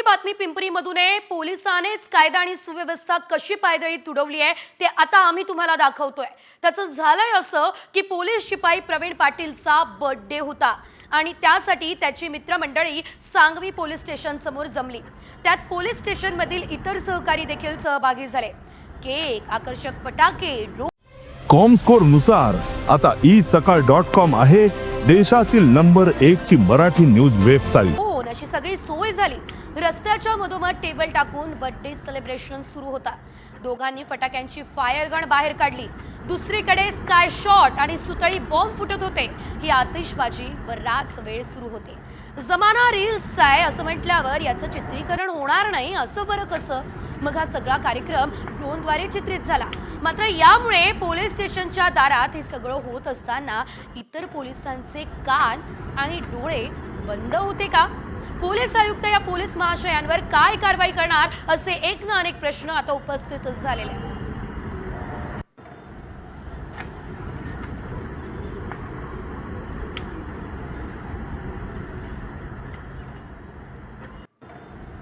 मोठी बातमी पिंपरीमधून आहे. पोलिसानेच कायदा आणि सुव्यवस्था कशी पायदळी तुडवली आहे ते आता आम्ही तुम्हाला दाखवतोय. त्याचं झालंय असं की पोलीस शिपाई प्रवीण पाटीलचा बर्थडे होता आणि त्यासाठी त्याची मित्रमंडळी सांगवी पोलीस स्टेशन समोर जमली. त्यात पोलीस स्टेशनमधील इतर सहकारी देखील सहभागी झाले. केक आकर्षक फटाके ड्रोन कॉमस्कोरनुसार आता ई सकाळ डॉट कॉम आहे देशातील नंबर एक ची मराठी न्यूज वेबसाईट. होऊन अशी सगळी सोय झाली. रस्त्याच्या मधोमध टेबल टाकून बर्थडे सेलिब्रेशन सुरू होता. दोघांनी फटाक्यांची फायर गण बाहेर काढली. दुसरीकडे स्काय शॉट आणि सुतळी बॉम्ब फुटत होते. ही आतिषबाजी बराच वेळ सुरू होते. जमाना रील्स आहे असं म्हटल्यावर याचं चित्रीकरण होणार नाही असं बरं कसं? मग हा सगळा कार्यक्रम ड्रोनद्वारे चित्रित झाला. मात्र यामुळे पोलीस स्टेशनच्या दारात हे सगळं होत असताना इतर पोलिसांचे कान आणि डोळे बंद होते का? पोलीस आयुक्त या पोलीस महाशयांवर काय कारवाई करणार असे एक ना अनेक प्रश्न आता उपस्थित झालेले आहेत.